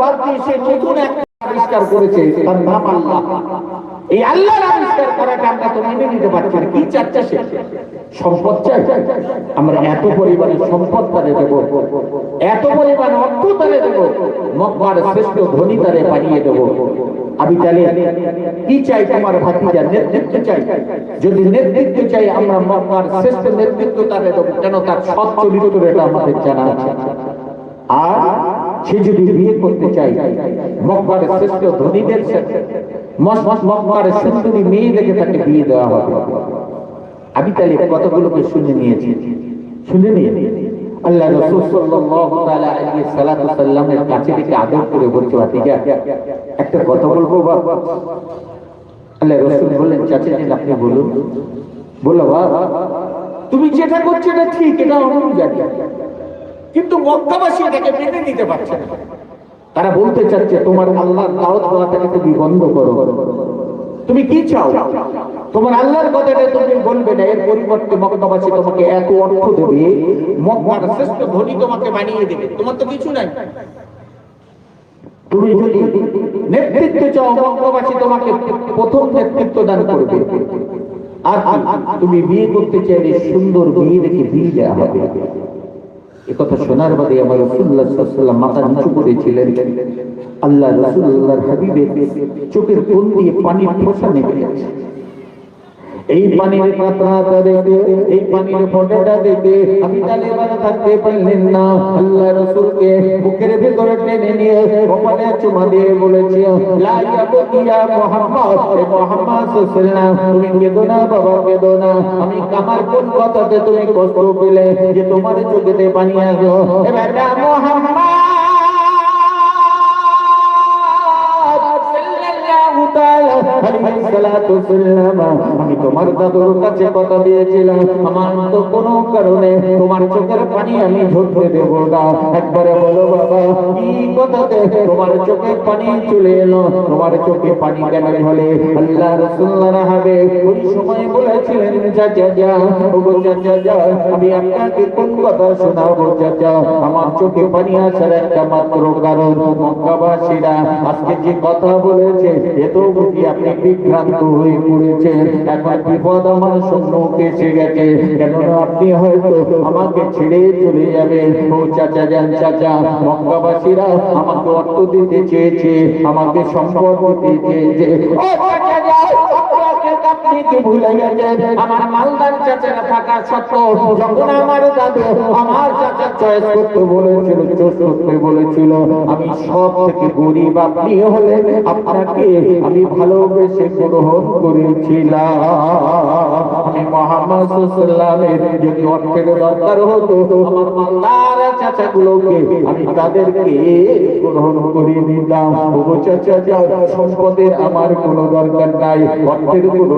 বাদ নতুন একটা আবিষ্কার করেছে, তার নাম আল্লাহ। এই আল্লাহর আবিষ্কার করাটা আমরা তো মেনে নিতে পারছি কি চাচ্ছে সে? সম্পদ চাই। আমরা এত পরিমাণে সম্পদ তারে দেব, এত পরিমাণ অর্থ তারে দেব শ্রেষ্ঠ তারে বানিয়ে দেব। আমি তাহলে কি চাই তোমার ভাতিজা? নেতৃত্ব চাই। যদি নেতৃত্ব চাই, আমরা মক্কার শ্রেষ্ঠ নেতৃত্ব তারে দেব, কেন তার সৎ চরিত্র এটা আমাদের জানা আছে। আর সে যদি বিয়ে করতে চাই মক্কার শ্রেষ্ঠ ধনীদের মেয়ে দেখে তাকে বিয়ে দেওয়া হবে। আমি তাহলে কতগুলোকে শুনে নিয়েছি। শুনে আপনি বলুন। বলো তুমি যেটা করছ এটা ঠিক, এটা জানি কিন্তু মক্কাবাসী এটাকে মেনে নিতে পারছে না। তারা বলতে চাচ্ছে, তোমার আল্লাহর দাওয়াত দেওয়াটাকে তুমি বন্ধ করো। তুমি কি চাও? তোমার আল্লাহর কথাটা তুমি বলবে না। এর পরিবর্তে মক্কাবাসী তোমাকে এত অর্থ দেবে। মক্কার শ্রেষ্ঠ ধনী তোমাকে বানিয়ে দেবে। তোমার তো কিছু নাই। তুমি যদি নেতৃত্ব চাও, মক্কাবাসী তোমাকে প্রথম নেতৃত্ব দান করবে। আর তুমি বিয়ে করতে চাইলে সুন্দর বিয়ে দেখে বিয়ে দেওয়া হবে। একথা শোনার বাদে আমার রসুল্লাহ সাল্লাম মাথা নিচু করেছিলেন। আল্লাহ রসুল্লাহর হাবিবের চোখের কোন দিয়ে পানির ফোসা নেমে গেছে এই পানির পাত্রাটা দেখে এই পানির ফোঁটাটা দেখে আমি তাহলে এবার থাকতে পারলেন না। আল্লাহ রসুলকে বুকের ভেতরে টেনে নিয়ে কপালে চুমা দিয়ে বলেছে, লা ইয়াবকিয়া মুহাম্মদ মুহাম্মদ সাল্লাল্লাহু তুমি কেঁদো না, বাবা কেঁদো না। আমি কামার কোন কথাতে তুমি কষ্ট পেলে যে তোমার চোখেতে পানি আসো? বেটা মুহাম্মদ! আমি তোমার দাদুর কাছে কথা দিয়েছিলাম। আমার তো কোনো কারণে তোমার চোখের পানি আমি ঝরতে দেব না। একবারে বলো বাবা, কি কথাতে তোমার চোখে পানি চলে এলো? তোমার চোখে পানি কেন হলে আল্লাহ রাসূলুল্লাহ হবে ওই সময় বলেছিলেন, চাচা, যা। যা। আমি আপনাকে কোন কথা শোনাবো, চাচা? আমার চোখে পানি আসার একটা মাত্র কারণ মক্কাবাসীরা আজকে যে কথা বলেছে এত বুঝি আপনি বিভ্রান্ত হয়ে পড়েছে এখন বিপদ আমার সম্মুখে এসে গেছে। কেননা আপনি হয়তো আমাকে ছেড়ে চলে যাবেন। ও চাচা যান, চাচা মক্কাবাসীরা আমাকে অর্থ দিতে চেয়েছে, আমাকে সম্পদ দিতে চেয়েছে। আপনি ভুলে গেছেন। আমার মালদার থাকা সত্ত্বেও যখন আমার দাদু আমার চয়েস করতে বলেছিল বলেছিল, আমি সব থেকে গরিব আপনি হলে আপনাকে আমি ভালোবেসে গ্রহণ করেছিলাম। আমি সাল্লামের যদি অর্থের দরকার হতো, আমার মালদার চাচাগুলোকে আমি তাদেরকে গ্রহণ করে নিতাম। ও চাচা সম্পদের আমার কোনো দরকার নাই, অর্থের কোনো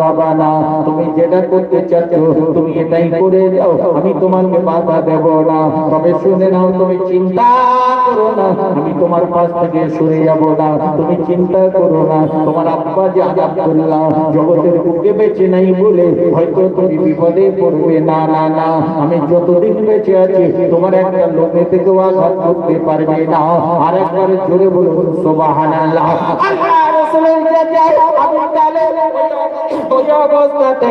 বাবা না তুমি যেটা করতে চাচ্ছ, তুমি এটাই করে আমি তোমাকে বাধা দেব না। তবে শুনে নাও, তুমি চিন্তা করো না। আমি তোমার পাশ থেকে যাব না। তুমি চিন্তা করো না। তোমার আব্বা যে আব্দুল্লাহ জগতের বুকে বেঁচে নাই বলে হয়তো তুমি বিপদে পড়বে। না না না, আমি যতদিন বেঁচে আছি, তোমার একটা লোকে থেকেও আঘাত করতে পারবে না। আর একবার জোরে বলুন, সুবহানাল্লাহ। আল্লাহ রসুলের চাচা আবু তালেব ওই অবস্থাতে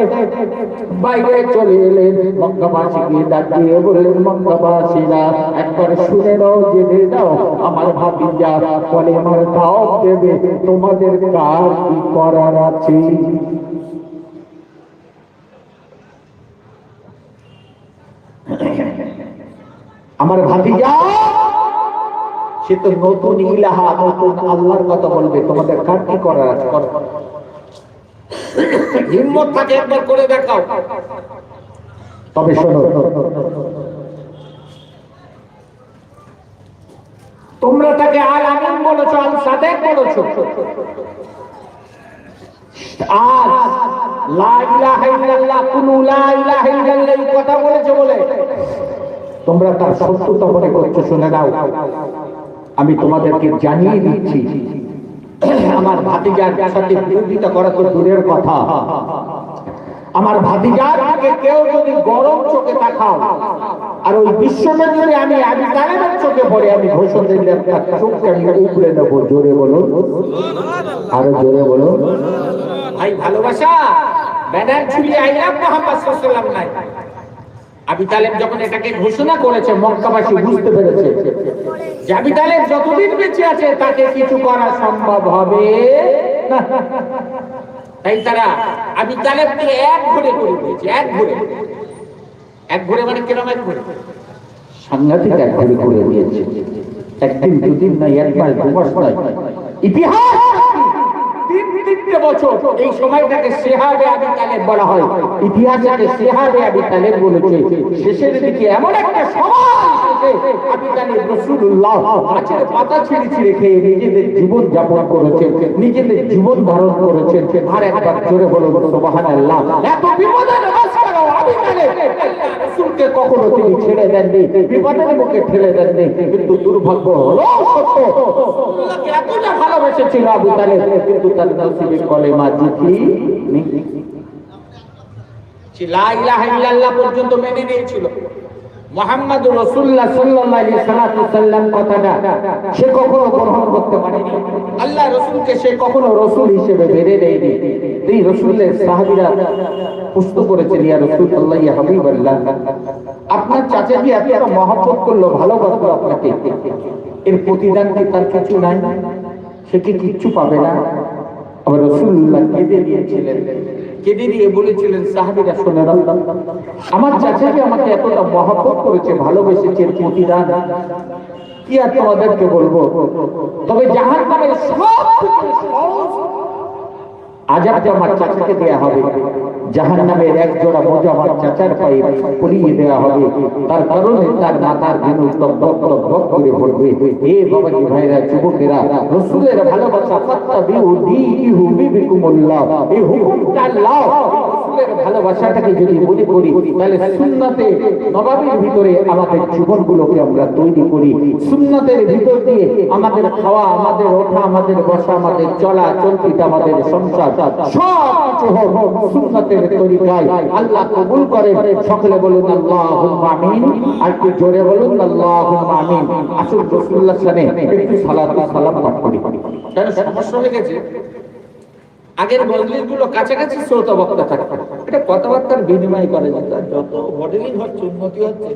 বাইরে চলে এলেন মক্কাবাসীকে ডাক দিয়ে বললেন মক্কাবাসীরা একবার শুনে নাও জেনে দাও আমার ভাতিজা বলে আমার দাও দেবে তোমাদের কার কি করার আছে আমার ভাতিজা সে তো নতুন ইলাহা, নতুন আল্লাহর কথা বলবে। তোমাদের কার কি করার আছে। হিম্মত থাকে একবার করে দেখাও। তবে শোনো। তোমরা তাকে আল আমিন বলেছ, আল সাদেক বলেছ। আজ লা ইলাহা ইল্লাল্লাহ, কুলু লা ইলাহা ইল্লাল্লাহ কথা বলেছ বলে। তোমরা তার সত্যতা মনে করছ, শুনে নাও। আমি তোমাদেরকে জানিয়ে দিচ্ছি, আমার ভাতিজার সাথে বিরোধিতা করা তো দূরের কথা। আমার ভাতিজার দিকে কেউ যদি গরম চোখে তাকাও, আর ওই বিশ্বটা যদি আমি আমি তালেবের চোখে পড়ে আমি ঘোষণ দিলে চোখকে আমি উপরে নেব, জোরে বলো আরও জোরে বলো ভাই, ভালোবাসা? ব্যানার ঝুলিয়ে আইলাম মোহাম্মদ সাল্লাল্লাহু নাই। তাই তারা এক করে দিয়েছে, এক এক মানে সাংঘাতিক এক ঘুরে করে দিয়েছে। একদিন দুদিন নয়, একবার ইতিহাস তিনটে বছর এই সময়টাকে আবি তালেব বলা হয়। আবি তালেব বলেছে। শেষের দিকে এমন একটা সময় ছিঁড়ে খেয়ে নিজেদের জীবন যাপন করেছেন, নিজেদের জীবন ধারণ করেছেন। আর একবার জোরে রাসূলকে কখনো তিনি ছেড়ে দেননি বিপদের মুখে ঠেলে দেননি কিন্তু দুর্ভাগ্য হলো সত্য। এতটা ভালোবেসেছিল আবু তালেব কিন্তু তার নসিবে কলেমা জিতি সে লা ইলাহা ইল্লাল্লাহ পর্যন্ত মেনে নিয়েছিল। মোহাম্মদ রসুল্লাহ সাল্লাম কথাটা সে কখনো গ্রহণ করতে পারেনি। আল্লাহ রসুলকে সে কখনো রসুল হিসেবে বেড়ে দেয়নি এই রসুলের সাহাবিরা প্রশ্ন করেছেন, ইয়া রসুল আল্লাহ ইয়া হাবিব আল্লাহ আপনার চাচাজি এতটা মহব্বত করল, ভালোবাসলো আপনাকে? এর প্রতিদান কি তার কিছু নাই? সে কি কিচ্ছু পাবে না? আবার রসুল্লাহ কেঁদে দিয়েছিলেন, কেঁদে দিয়ে বলেছিলেন, সাহাবিরা শুনে আমার চাচাকে আমাকে এতটা মহব্বত করেছে, ভালোবেসেছে, এর প্রতিদান কি আর তোমাদেরকে বলব? তবে জাহান নামের সব ভালোবাসাটাকে যদি মনে করি, তাহলে নবাবের ভিতরে আমাদের জীবনগুলোকে আমরা তৈরি করি। সুন্নাতের ভিতর দিয়ে আমাদের খাওয়া, আমাদের ওঠা, আমাদের বসা, আমাদের চলা চলতিটা আমাদের সংসার আগের কাছাকাছি এটা কথাবার্তার বিনিময় করে যত। মডেলিং হচ্ছে, উন্নতি হচ্ছে,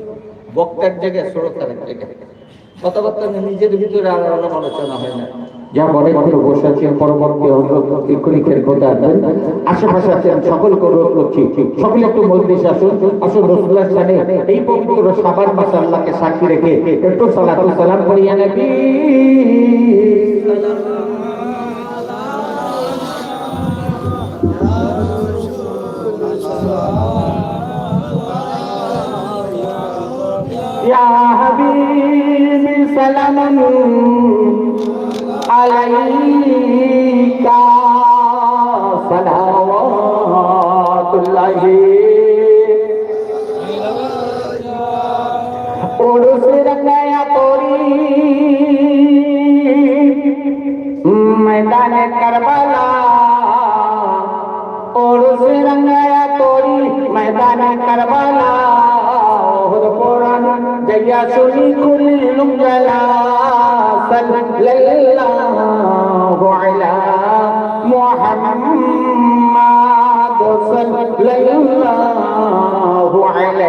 বক্তার জায়গায়, শ্রোতার জায়গায়। কথাবার্তা নিজের ভিতরে আর আলাপ আলোচনা হয় না। যা অনেকগুলো বসে আছেন পরবর্তী এক্ষুনি খেলকোতা আছেন আশেপাশে আছেন সকলকে অনুরোধ করছি সকলে একটু মজলিস আসুন আসুন রসুল্লাহ সানে এই পবিত্র সাবান মাসে আল্লাহকে সাক্ষী রেখে একটু সালাতু সালাম করিয়া নবী يا حبيبي سلام عليك صلوات الله उर्स रंगाया तोरी मैदान करबला उर्स रंगाया तोरी मैदान करबला और पुराण जया सुनी कुल जला सल्लल्लाहु अला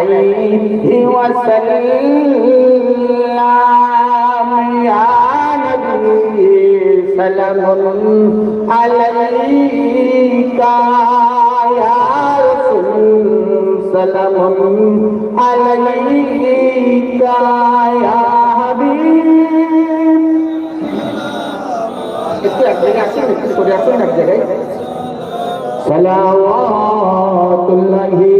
عليه وسلم يا نبي سلام عليك يا رسول سلام عليك يا حبيب একটু এক জায়গায় আসেন একটু সরে আসেন এক জায়গায় সালাওয়াতুল্লাহি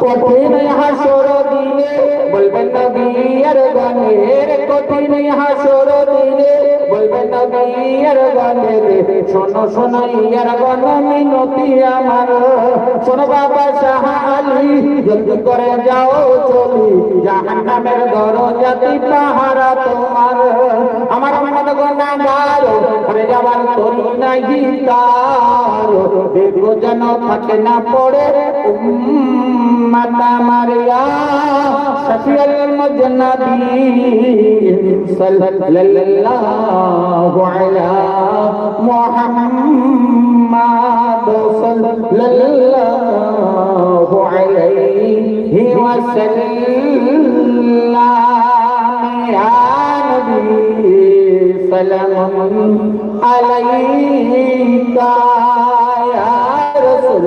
কঠিন হাসর দিনে বলবেন নবীর গানের কঠিন হাসর দিনে। নবীর গানের শোনো শোনো ইয়ার গান মিনতি আমার। শোনো বাবা শাহ আলী জলদি করে যাও চলি, জাহান্নামের দরজাতি পাহারা তোমার। আমার যাবার যেন থাকে না পড়ে উম্মাতা মারিয়া সাল্লাল্লাহু মুহাম্মাদ সাল্লাল্লাহু আলাইহি ওয়াসাল্লাম ইয়া নবী সালাম আলাইকা ইয়া রাসূল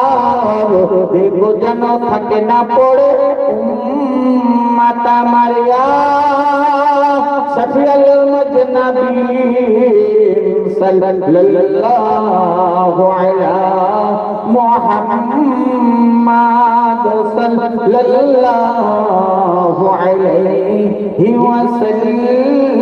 দেখো যেন থাকে না পড়ে। মাতা মারিয়া। সফিয়াল মজনবী সাল্লাল্লাহু আলা মুহাম্মাদ সাল্লাল্লাহু আলাইহি ওয়াসাল্লাম।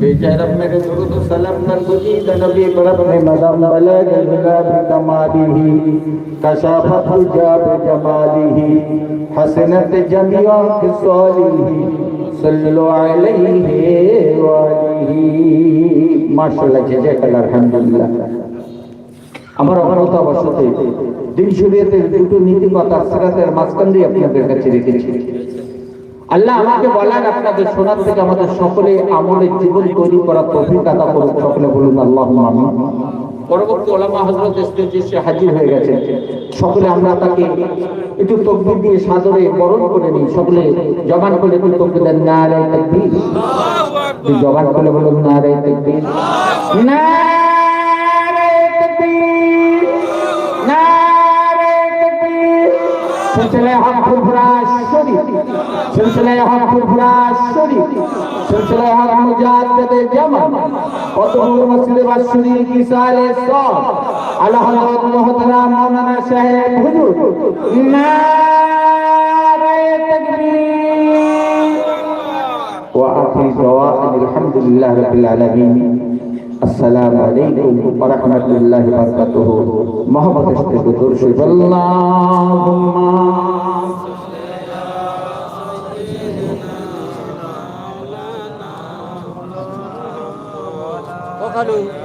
बेचैरब मेरे दुरुद सलम नर गुजीद नबी बरब में मदम बलग अलहुदा बिकमालिही कशाफत हुजाब जमालिही हसनत जमिया खिसालिही सल्लल्लाहु अलैहि वालिही माशाल्लाह জাযাকাল্লাহ আলহামদুলিল্লাহ আমার অবরত অবশ্যতে দিন শরীয়তের দুটো নীতি কথা সিরাতের মাঝখান দিয়ে আপনাদের কাছে রেখেছি আল্লাহ আমাকে বলেন আপনাদের শোনার থেকে আমাদের সকলে আমলের জীবন তৈরি করার তৌফিক আদা করুন সকলে বলুন আল্লাহ পরবর্তী ওলামা হজরত স্টেজে এসে হাজির হয়ে গেছে সকলে আমরা তাকে একটু তকবির দিয়ে সাদরে বরণ করে নিই। সকলে জবান করে একটু তকবির দেন না রে তকবির জবান করে বলুন না রে তকবির না سلسلہ ہم پرپرا شریف سلسلہ ہم پرپرا شریف سلسلہ ہم مجاہد جمع قطب مسجد بشری کی سارے سو اللہ حضرت محترم مولانا شاہ حضور نعرہ تکبیر وآخر دعاء الحمد لله رب العالمين আসসালামু আলাইকুম ওয়া রাহমাতুল্লাহি ওয়া বারাকাতুহু মহব্বতের সাথে দরুদ শরীফ আল্লাহুম্মা Hello.